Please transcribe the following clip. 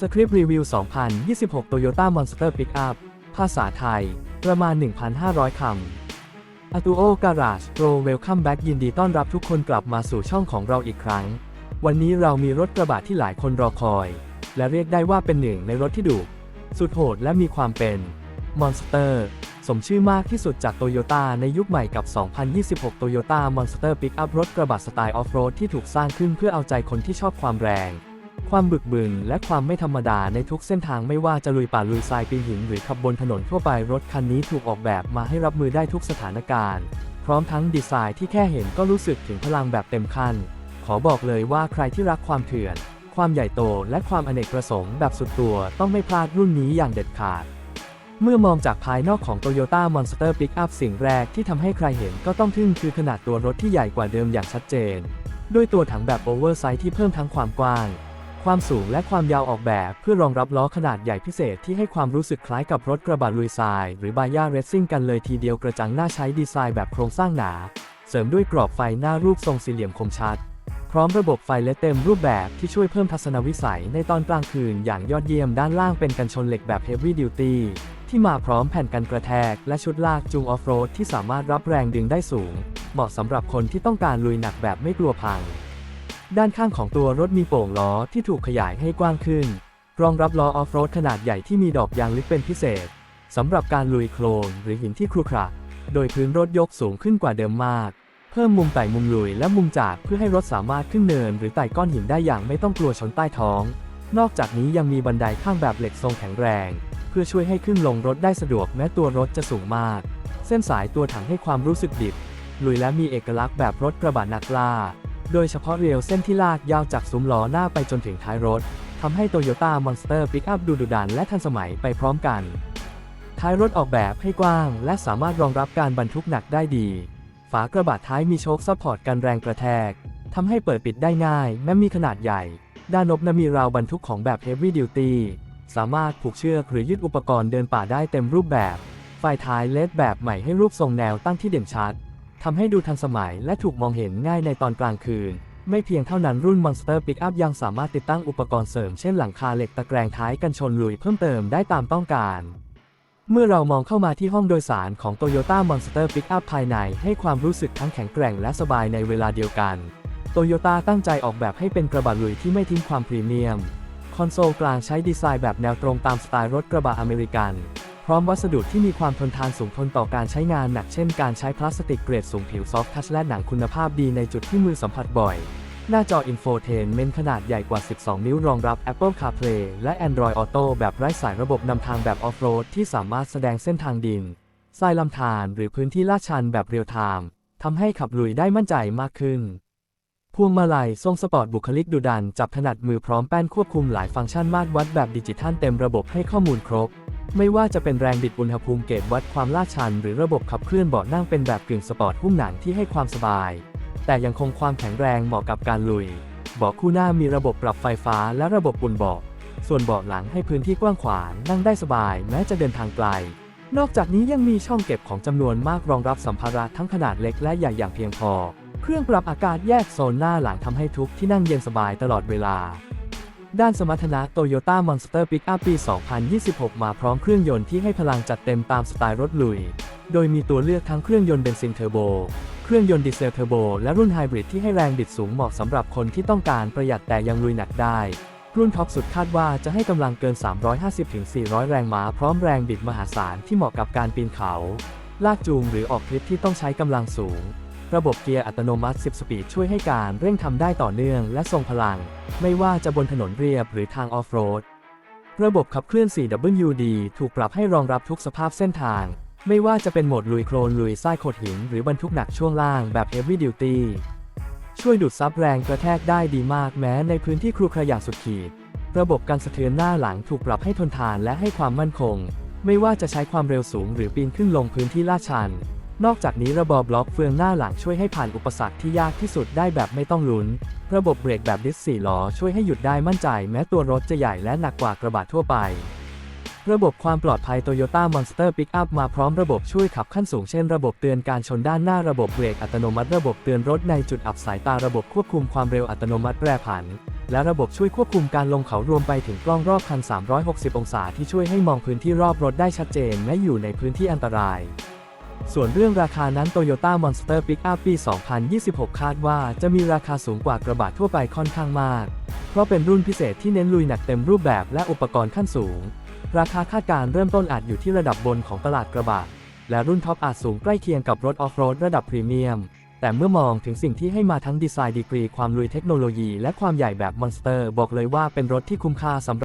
สคริปต์รีวิว 2026 Toyota Monster Pickup ภาษาไทย ประมาณ 1,500 คำ a t u o Garage Pro Welcome Back ยินดีต้อนรับทุกคนกลับมาสู่ช่องของเราอีกครั้ง วันนี้เรามีรถกระบะที่หลายคนรอคอย และเรียกได้ว่าเป็นหนึ่งในรถที่ดุสุดโหดและมีความเป็น Monster สมชื่อมากที่สุดจากโตโยต้าในยุคใหม่กับ 2026 Toyota Monster Pickup รถกระบะสไตล์ออฟโรดที่ถูกสร้างขึ้นเพื่อเอาใจคนที่ชอบความแรง ความบึกบึนและความไม่ธรรมดาในทุกเส้นทางไม่ว่าจะลุยป่าลุยทรายปีนหินหรือขับบนถนนทั่วไปรถคันนี้ถูกออกแบบมาให้รับมือได้ทุกสถานการณ์ พร้อมทั้งดีไซน์ที่แค่เห็นก็รู้สึกถึงพลังแบบเต็มขั้นขอบอกเลยว่าใครที่รักความเถื่อน ความใหญ่โตและความอเนกประสงค์แบบสุดตัวต้องไม่พลาดรุ่นนี้อย่างเด็ดขาด เมื่อมองจากภายนอกของ Toyota Monster Pickup สิ่งแรกที่ทำให้ใครเห็นก็ต้องทึ่งคือขนาดตัวรถที่ใหญ่กว่าเดิมอย่างชัดเจน ด้วยตัวถังแบบโอเวอร์ไซส์ที่เพิ่มทั้งความกว้าง ความสูงและความยาวออกแบบเพื่อรองรับล้อขนาดใหญ่พิเศษที่ให้ความรู้สึกคล้ายกับรถกระบะลุยทราย หรือบายาเรซซิ่งกันเลยทีเดียวกระจังหน้าใช้ดีไซน์แบบโครงสร้างหนา เสริมด้วยกรอบไฟหน้ารูปทรงสี่เหลี่ยมคมชัด พร้อมระบบไฟเลดเต็มรูปแบบที่ช่วยเพิ่มทัศนวิสัยในตอนกลางคืนอย่างยอดเยี่ยมด้านล่างเป็นกันชนเหล็กแบบ Heavy Duty ที่มาพร้อมแผ่นกันกระแทก และชุดลากจูงออฟโรดที่สามารถรับแรงดึงได้สูง เหมาะสำหรับคนที่ต้องการลุยหนักแบบไม่กลัวพัง ด้านข้างของตัวรถมีโป่งล้อที่ถูกขยายให้กว้างขึ้น รองรับล้อออฟโรดขนาดใหญ่ที่มีดอกยางลึกเป็นพิเศษสำหรับการลุยโคลนหรือหินที่ครุขระ โดยพื้นรถยกสูงขึ้นกว่าเดิมมาก เพิ่มมุมไต่มุมลุยและมุมจากเพื่อให้รถสามารถขึ้นเนิน หรือไต่ก้อนหินได้อย่างไม่ต้องกลัวชนใต้ท้อง นอกจากนี้ยังมีบันไดข้างแบบเหล็กทรงแข็งแรง เพื่อช่วยให้ขึ้นลงรถได้สะดวกแม้ตัวรถจะสูงมาก เส้นสายตัวถังให้ความรู้สึกดิบลุยและมีเอกลักษณ์แบบรถกระบะนักล่า โดยเฉพาะเรียวเส้นที่ลากยาวจากซุ้มล้อหน้าไปจนถึงท้ายรถทำให้ Toyota Monster Pickup ดูดุดันและทันสมัยไปพร้อมกัน ท้ายรถออกแบบให้กว้าง และสามารถรองรับการบรรทุกหนักได้ดี ฝากระบะท้ายมีโชคซัพพอร์ตกันแรงกระแทกทำให้เปิดปิดได้ง่ายแม้มีขนาดใหญ่ ด้านนบนมีราวบรรทุกของแบบ Heavy Duty สามารถผูกเชือกหรือยึดอุปกรณ์เดินป่าได้เต็มรูปแบบ ไฟท้ายเลดแบบใหม่ให้รูปทรงแนวตั้งที่เด่นชัด ทำให้ดูทันสมัยและถูกมองเห็นง่ายในตอนกลางคืน ไม่เพียงเท่านั้นรุ่น Monster Pickup ยังสามารถติดตั้งอุปกรณ์เสริมเช่นหลังคาเหล็กตะแกรงท้ายกันชนลุยเพิ่มเติมได้ตามต้องการเมื่อเรามองเข้ามาที่ห้องโดยสารของ Toyota Monster Pickup ภายในให้ความรู้สึกทั้งแข็งแกร่งและสบายในเวลาเดียวกัน Toyota ตั้งใจออกแบบให้เป็นกระบะลุยที่ไม่ทิ้งความพรีเมียม คอนโซลกลางใช้ดีไซน์แบบแนวตรงตามสไตล์รถกระบะอเมริกัน พร้อมวัสดุที่มีความทนทานสูงทนต่อการใช้งานหนักเช่นการใช้พลาสติกเกรดสูงผิวซอฟทัชและหนังคุณภาพดีในจุดที่มือสัมผัสบ่อย หน้าจออินโฟเทนเมนขนาดใหญ่กว่า 12 นิ้วรองรับ Apple CarPlay และ Android Auto แบบไร้สายระบบนำทางแบบออฟโรดที่สามารถแสดงเส้นทางดินทรายลำธารหรือพื้นที่ลาดชันแบบเรียลไทม์ทำให้ขับลุยได้มั่นใจมากขึ้น พวงมาลัยทรงสปอร์ตบุคลิกดุดัน จับถนัดมือพร้อมแป้นควบคุมหลายฟังก์ชันมาตรวัดแบบดิจิทัลเต็มระบบให้ข้อมูลครบ ไม่ว่าจะเป็นแรงบิดอุณหภูมิเกจวัดความลาดชัน หรือระบบขับเคลื่อนเบาะนั่งเป็นแบบกึ่งสปอร์ตหุ้มหนังที่ให้ความสบาย แต่ยังคงความแข็งแรงเหมาะกับการลุย เบาะคู่หน้ามีระบบปรับไฟฟ้าและระบบปุ่นเบาะ ส่วนเบาะหลังให้พื้นที่กว้างขวางนั่งได้สบายแม้จะเดินทางไกล นอกจากนี้ยังมีช่องเก็บของจำนวนมากรองรับสัมภาระทั้งขนาดเล็กและใหญ่อย่างเพียงพอ เครื่องปรับอากาศแยกโซนหน้าหลังทำให้ทุกที่นั่งเย็นสบายตลอดเวลา ด้านสมรรถนะ Toyota Monster Pickup ปี 2026 มาพร้อมเครื่องยนต์ที่ให้พลังจัดเต็มตามสไตล์รถลุย โดยมีตัวเลือกทั้งเครื่องยนต์เบนซินเทอร์โบ เครื่องยนต์ดีเซลเทอร์โบ และรุ่นไฮบริดที่ให้แรงบิดสูงเหมาะสำหรับคนที่ต้องการประหยัดแต่ยังลุยหนักได้ รุ่นท็อปสุดคาดว่าจะให้กำลังเกิน 350-400 แรงม้าพร้อมแรงบิดมหาศาลที่เหมาะกับการปีนเขา ลากจูงหรือออกทริปที่ต้องใช้กำลังสูง ระบบเกียร์อัตโนมัติ 10 สปีดช่วยให้การเร่งทำได้ต่อเนื่องและทรงพลัง ไม่ว่าจะบนถนนเรียบหรือทางออฟโรด ระบบขับเคลื่อน 4WD ถูกปรับให้รองรับทุกสภาพเส้นทาง ไม่ว่าจะเป็นโหมดลุยโคลนลุยทรายโขดหิน หรือบรรทุกหนักช่วงล่างแบบ Heavy Duty ช่วยดูดซับแรงกระแทกได้ดีมากแม้ในพื้นที่ครุขระอย่างสุดขีด ระบบการสะเทือนหน้าหลังถูกปรับให้ทนทานและให้ความมั่นคง ไม่ว่าจะใช้ความเร็วสูงหรือปีนขึ้นลงพื้นที่ลาดชัน นอกจากนี้ระบบบล็อกเฟืองหน้าหลังช่วยให้ผ่านอุปสรรคที่ยากที่สุดได้แบบไม่ต้องลุ้น ระบบเบรกแบบดิสสี่ล้อช่วยให้หยุดได้มั่นใจแม้ตัวรถจะใหญ่และหนักกว่ากระบะทั่วไป ระบบความปลอดภัย Toyota Monster Pickup มาพร้อมระบบช่วยขับขั้นสูงเช่นระบบเตือนการชนด้านหน้าระบบเบรกอัตโนมัติระบบเตือนรถในจุดอับสายตาระบบควบคุมความเร็วอัตโนมัติแปรผัน และระบบช่วยควบคุมการลงเขารวมไปถึงกล้องรอบคัน 360 องศาที่ช่วยให้มองพื้นที่รอบรถได้ชัดเจนและอยู่ในพื้นที่อันตราย ส่วนเรื่องราคานั้น Toyota Monster Pickup ปี 2026 คาดว่าจะมีราคาสูงกว่ากระบะทั่วไปค่อนข้างมาก เพราะเป็นรุ่นพิเศษที่เน้นลุยหนักเต็มรูปแบบและอุปกรณ์ขั้นสูง ราคาคาดการณ์เริ่มต้นอาจอยู่ที่ระดับบนของตลาดกระบะ และรุ่นท็อปอาจสูงใกล้เคียงกับรถออฟโรดระดับพรีเมียม แต่เมื่อมองถึงสิ่งที่ให้มาทั้งดีไซน์ดีกรี ความลุยเทคโนโลยี และความใหญ่แบบมอนสเตอร์ บอกเลยว่าเป็นรถที่คุ้มค่าสำหรับ